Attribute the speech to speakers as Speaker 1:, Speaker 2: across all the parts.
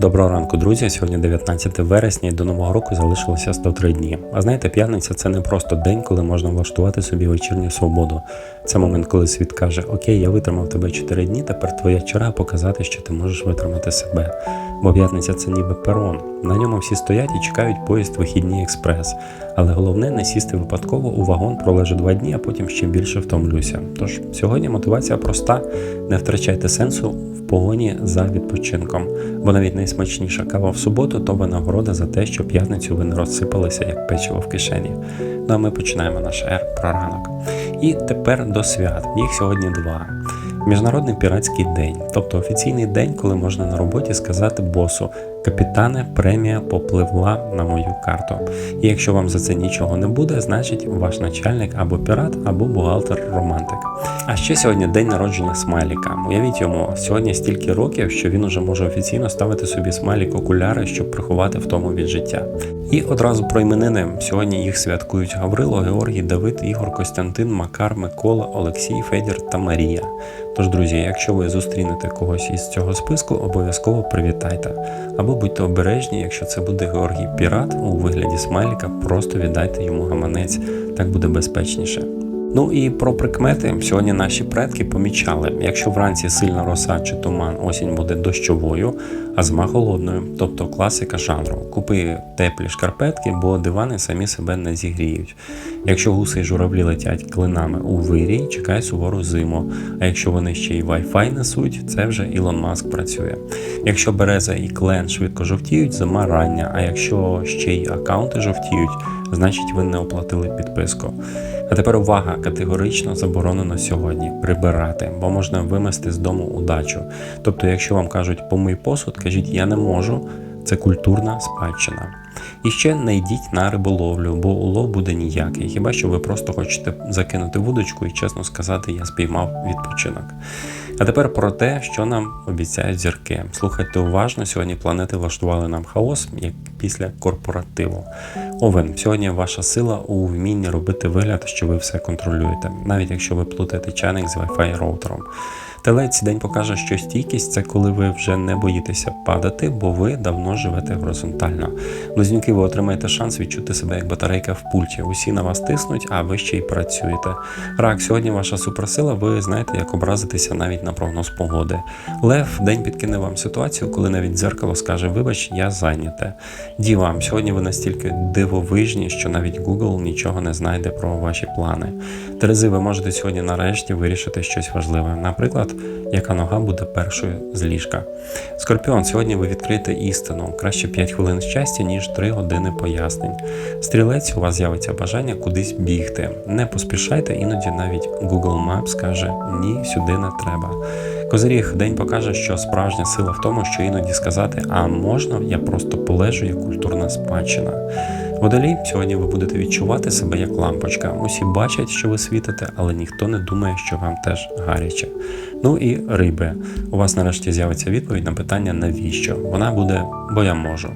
Speaker 1: Доброго ранку, друзі. Сьогодні 19 вересня і до нового року залишилося 103 дні. А знаєте, п'ятниця це не просто день, коли можна влаштувати собі вечірню свободу. Це момент, коли світ каже: Окей, я витримав тебе 4 дні, тепер твоя черга показати, що ти можеш витримати себе. Бо п'ятниця це ніби перон. На ньому всі стоять і чекають поїзд вихідний експрес. Але головне не сісти випадково у вагон, пролежу два дні, а потім ще більше втомлюся. Тож сьогодні мотивація проста: не втрачайте сенсу в погоні за відпочинком, бо навіть найсмачніша кава в суботу то винагорода за те, що п'ятницю ви не розсипалися як печиво в кишені. Ну а ми починаємо наш ер про ранок. І тепер до свят. Їх сьогодні два. Міжнародний піратський день, тобто офіційний день, коли можна на роботі сказати босу: капітане, премія попливла на мою карту. І якщо вам за це нічого не буде, значить ваш начальник або пірат, або бухгалтер-романтик. А ще сьогодні день народження смайліка. Уявіть йому, сьогодні стільки років, що він уже може офіційно ставити собі смайлік окуляри, щоб приховати втому від життя. І одразу про іменини. Сьогодні їх святкують Гаврило, Георгій, Давид, Ігор, Костянтин, Макар, Микола, Олексій, Федір та Марія. Тож, друзі, якщо ви зустрінете когось із цього списку, обов'язково привітайте. Або будьте обережні, якщо це буде Георгій Пірат у вигляді смайліка, просто віддайте йому гаманець, так буде безпечніше. Ну і про прикмети сьогодні наші предки помічали, якщо вранці сильна роса чи туман, осінь буде дощовою, а зима холодною, тобто класика жанру. Купи теплі шкарпетки, бо дивани самі себе не зігріють. Якщо гуси і журавлі летять клинами у вирій, чекай сувору зиму. А якщо вони ще й Wi-Fi несуть, це вже Ілон Маск працює. Якщо береза і клен швидко жовтіють, зима рання, а якщо ще й аккаунти жовтіють, значить ви не оплатили підписку. А тепер увага, категорично заборонено сьогодні прибирати, бо можна вимести з дому удачу. Тобто, якщо вам кажуть помий посуд, кажіть я не можу, це культурна спадщина. І ще не йдіть на риболовлю, бо улов буде ніякий. Хіба що ви просто хочете закинути вудочку і чесно сказати, я спіймав відпочинок. А тепер про те, що нам обіцяють зірки. Слухайте уважно, сьогодні планети влаштували нам хаос, як після корпоративу. Овен, сьогодні ваша сила у вмінні робити вигляд, що ви все контролюєте, навіть якщо ви плутаєте чайник з Wi-Fi роутером. Телець день покаже, що стійкість це коли ви вже не боїтеся падати, бо ви давно живете горизонтально. Близнюки, ви отримаєте шанс відчути себе як батарейка в пульті. Усі на вас тиснуть, а ви ще й працюєте. Рак, сьогодні ваша суперсила, ви знаєте, як образитися навіть на прогноз погоди. Лев день підкине вам ситуацію, коли навіть дзеркало скаже: Вибач, я зайняте. Діва, сьогодні ви настільки дивовижні, що навіть Google нічого не знайде про ваші плани. Терези, ви можете сьогодні нарешті вирішити щось важливе. Наприклад, яка нога буде першою з ліжка. Скорпіон, сьогодні ви відкриєте істину. Краще 5 хвилин щастя, ніж 3 години пояснень. Стрілець, у вас з'явиться бажання кудись бігти. Не поспішайте, іноді навіть Google Maps скаже ні, сюди не треба. Козиріг день покаже, що справжня сила в тому, що іноді сказати, а можна, я просто полежу як культурна спадщина. Водолій, сьогодні ви будете відчувати себе як лампочка. Усі бачать, що ви світите, але ніхто не думає, що вам теж гаряче. Ну і риби. У вас нарешті з'явиться відповідь на питання, навіщо? Вона буде, бо я можу.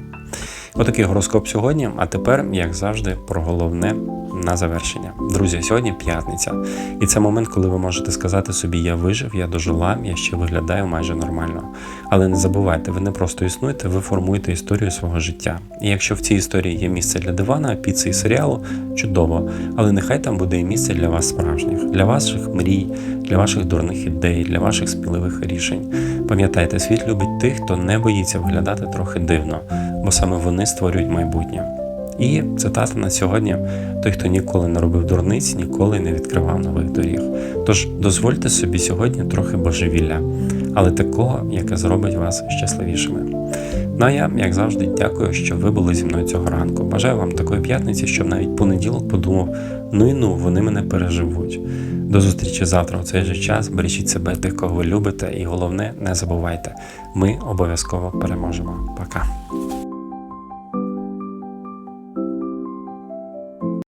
Speaker 1: Отакий гороскоп сьогодні. А тепер, як завжди, про головне на завершення. Друзі, сьогодні п'ятниця, і це момент, коли ви можете сказати собі: я вижив, я дожила, я ще виглядаю майже нормально. Але не забувайте, ви не просто існуєте, ви формуєте історію свого життя. І якщо в цій історії є місце для дивана, піци і серіалу, чудово. Але нехай там буде і місце для вас справжніх, для ваших мрій, для ваших дурних ідей, для ваших сміливих рішень. Пам'ятайте, світ любить тих, хто не боїться виглядати трохи дивно, бо саме вони створюють майбутнє. І цитата на сьогодні: той, хто ніколи не робив дурниць, ніколи не відкривав нових доріг. Тож дозвольте собі сьогодні трохи божевілля, але такого, яке зробить вас щасливішими. Ну а я, як завжди, дякую, що ви були зі мною цього ранку. Бажаю вам такої п'ятниці, щоб навіть понеділок подумав: ну і ну, вони мене переживуть. До зустрічі завтра у цей же час. Бережіть себе тих, кого ви любите, і головне, не забувайте, ми обов'язково переможемо. Пока.